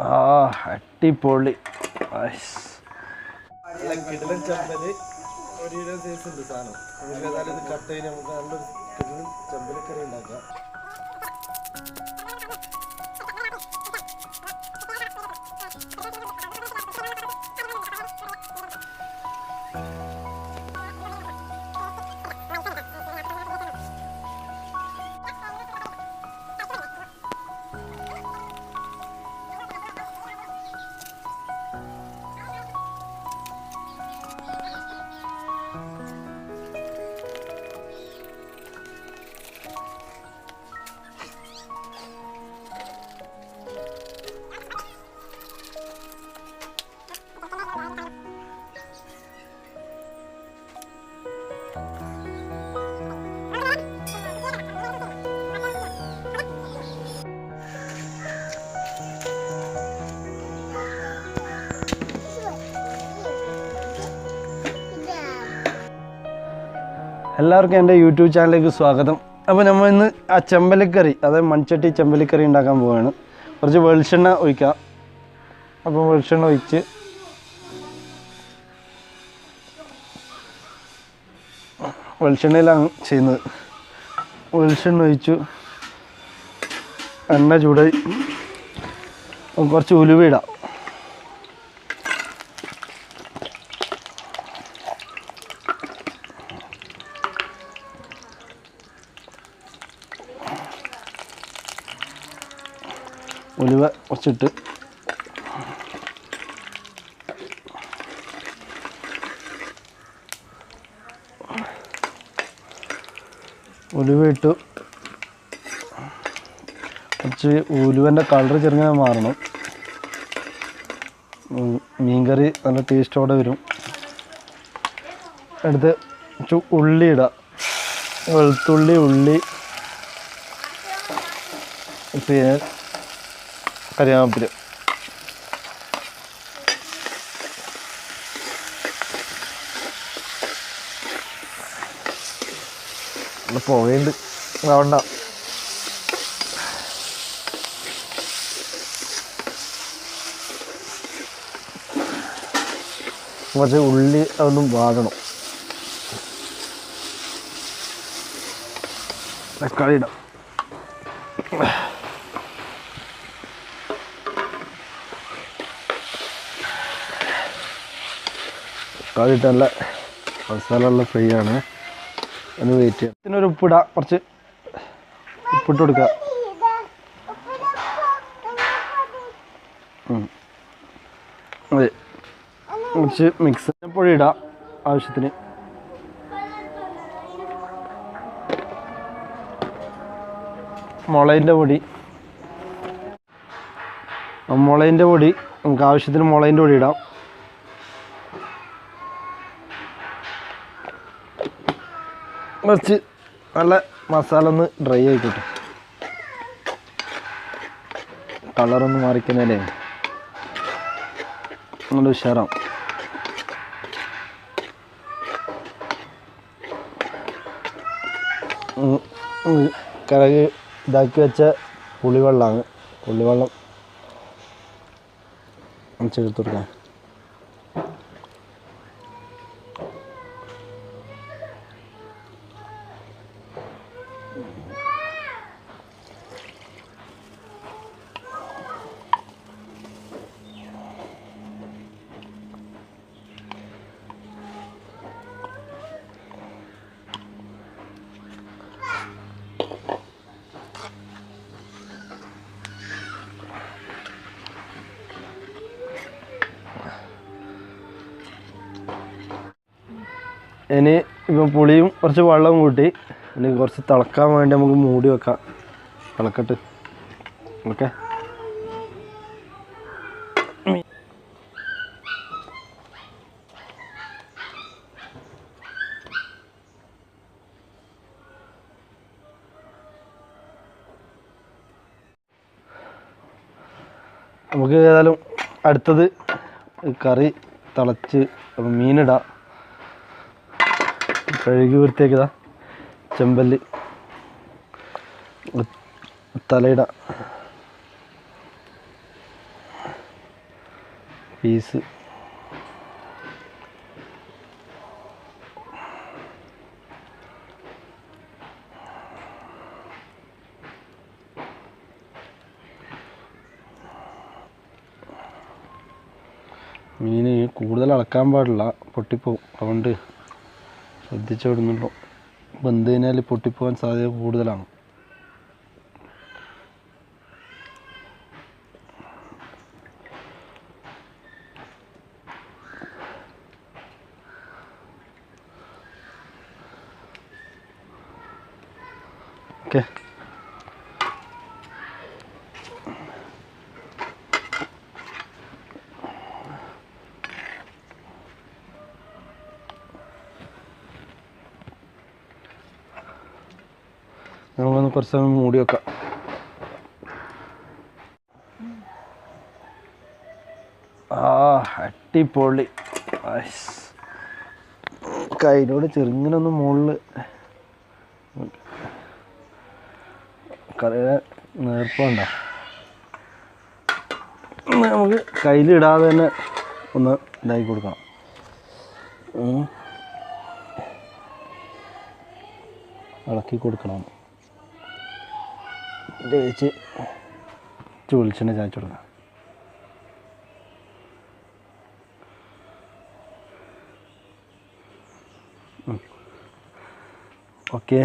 ആ അടിപൊളി. ഒരു സൈസ് ഉണ്ട് സാധനം. നമുക്ക് നമുക്ക് നല്ലൊരു ഉണ്ടാക്കാം. എല്ലാവർക്കും എന്റെ യൂട്യൂബ് ചാനലിലേക്ക് സ്വാഗതം. അപ്പോൾ നമ്മൾ ഇന്ന് ആ ചെമ്പലിക്കറി അതായത് മൺചട്ടി ചെമ്പലിക്കറി ഉണ്ടാക്കാൻ പോവുകയാണ്. കുറച്ച് വെളിച്ചെണ്ണ ഒഴിക്കാം. അപ്പോൾ വെളിച്ചെണ്ണ ഒഴിച്ച് വെളിച്ചെണ്ണയിലാണ് ചെയ്യുന്നത്. വെളിച്ചെണ്ണ ഒഴിച്ചു. എണ്ണ ചൂടായി. കുറച്ച് ഉലുവ ഇടാം. ഉലുവ കുറച്ചിട്ട് ഉലുവ ഇട്ടു കുറച്ച് ഉലുവന്റെ കളർ ചെറുങ്ങനെ മാറണം. മീൻകറി നല്ല ടേസ്റ്റോടെ വരും. എടുത്ത് ഉള്ളി ഇടാം. വെളുത്തുള്ളി ഉള്ളി പിന്നെ കറിവേപ്പില നല്ല പുകയുണ്ട് വേണ്ട കുറച്ച് ഉള്ളി അതൊന്നും വാടണം. തക്കാളി ഇടാം. നല്ല മസാല ഫ്രീ ഫ്രൈ ആണ്. ഒന്ന് വെയിറ്റ് ചെയ്യാം ഇതിനൊരു ഉപ്പിട കുറച്ച് ഉപ്പിട്ട് കൊടുക്കുക. അതെ കുറച്ച് മിക്സ് പൊടി ഇടാം ആവശ്യത്തിന്. മുളകിന്റെ പൊടി. മുളയിന്റെ പൊടി. നമുക്ക് ആവശ്യത്തിന് മുളകിന്റെ പൊടി ഇടാം. കുറച്ച് നല്ല മസാല ഒന്ന് ഡ്രൈ ആയിക്കോട്ടെ കളറൊന്ന് മാറിക്കുന്നതല്ലേ നല്ല ഉഷാറാവും. ഉം, ഉം, കറകി ഇതാക്കി വെച്ച പുളിവെള്ളമാണ് പുളിവെള്ളം ചേർത്ത് കൊടുക്കാം. ഇനി ഇപ്പം പുളിയും കുറച്ച് വെള്ളവും കൂട്ടി ഇനി കുറച്ച് തിളക്കാൻ വേണ്ടി നമുക്ക് മൂടി വെക്കാം. തിളക്കട്ട്. ഓക്കെ? നമുക്ക് ഏതായാലും അടുത്തത് കറി തിളച്ച് മീനിടാം. കഴുകി വൃത്തിയാക്കിയതാ. ചെമ്പല്ലി. തലയിട. പീസ്. മീൻ കൂടുതൽ അളക്കാൻ പാടില്ല. പൊട്ടിപ്പോവും. അതുകൊണ്ട് ശ്രദ്ധിച്ചു വിടുന്നുള്ളൂ. വെന്ത് കഴിഞ്ഞാൽ പൊട്ടിപ്പോകാൻ സാധ്യത കൂടുതലാണ്. ഓക്കെ. നമുക്കൊന്ന് കുറച്ച് സമയം മൂടി വെക്കാം. ആ അട്ടിപ്പൊള്ളി. കയ്യിലൂടെ ചെറുങ്ങനൊന്ന് മുകളിൽ കറിയുടെ നേർപ്പുണ്ടോ. നമുക്ക് കയ്യിലിടാതെ തന്നെ ഒന്ന് ഇതാക്കി കൊടുക്കണം. ഇളക്കി കൊടുക്കണം. ഇത് ചുളിച്ചെണ്ണ ചായച്ചു കൊടുക്കാം. ഓക്കെ.